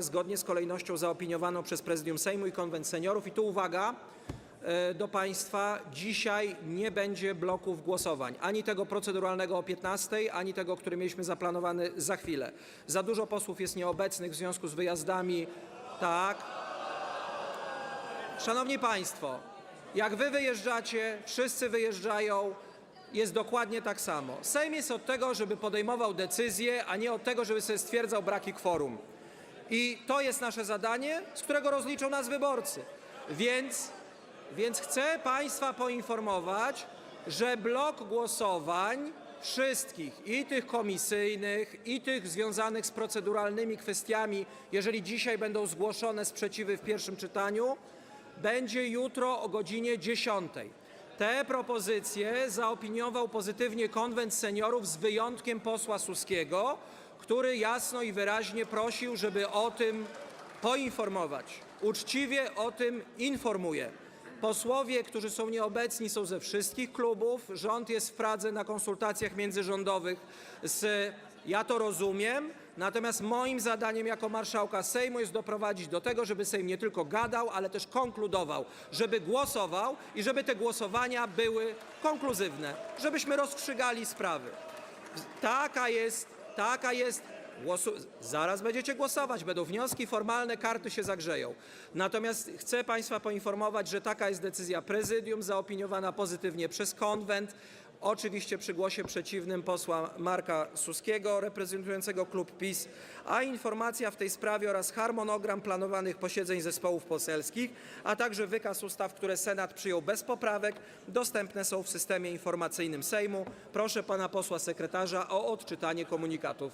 zgodnie z kolejnością zaopiniowaną przez Prezydium Sejmu i Konwent Seniorów. I tu uwaga e, do Państwa, dzisiaj nie będzie bloków głosowań, ani tego proceduralnego o 15, ani tego, który mieliśmy zaplanowany za chwilę. Za dużo posłów jest nieobecnych w związku z wyjazdami. Tak. Szanowni Państwo, jak Wy wyjeżdżacie, wszyscy wyjeżdżają, jest dokładnie tak samo. Sejm jest od tego, żeby podejmował decyzje, a nie od tego, żeby sobie stwierdzał braki kworum. I to jest nasze zadanie, z którego rozliczą nas wyborcy. Więc, więc chcę Państwa poinformować, że blok głosowań wszystkich, i tych komisyjnych, i tych związanych z proceduralnymi kwestiami, jeżeli dzisiaj będą zgłoszone sprzeciwy w pierwszym czytaniu, będzie jutro o godzinie 10. Te propozycje zaopiniował pozytywnie konwent seniorów z wyjątkiem posła Suskiego, który jasno i wyraźnie prosił, żeby o tym poinformować. Uczciwie o tym informuję. Posłowie, którzy są nieobecni, są ze wszystkich klubów. Rząd jest w Pradze na konsultacjach międzyrządowych. Z, ja to rozumiem. Natomiast moim zadaniem jako marszałka Sejmu jest doprowadzić do tego, żeby Sejm nie tylko gadał, ale też konkludował, żeby głosował i żeby te głosowania były konkluzywne, żebyśmy rozstrzygali sprawy. Taka jest, taka jest. Głosu... Zaraz będziecie głosować, będą wnioski formalne, karty się zagrzeją. Natomiast chcę Państwa poinformować, że taka jest decyzja prezydium, zaopiniowana pozytywnie przez konwent. Oczywiście przy głosie przeciwnym posła Marka Suskiego, reprezentującego klub PiS, a informacja w tej sprawie oraz harmonogram planowanych posiedzeń zespołów poselskich, a także wykaz ustaw, które Senat przyjął bez poprawek, dostępne są w systemie informacyjnym Sejmu. Proszę pana posła sekretarza o odczytanie komunikatów.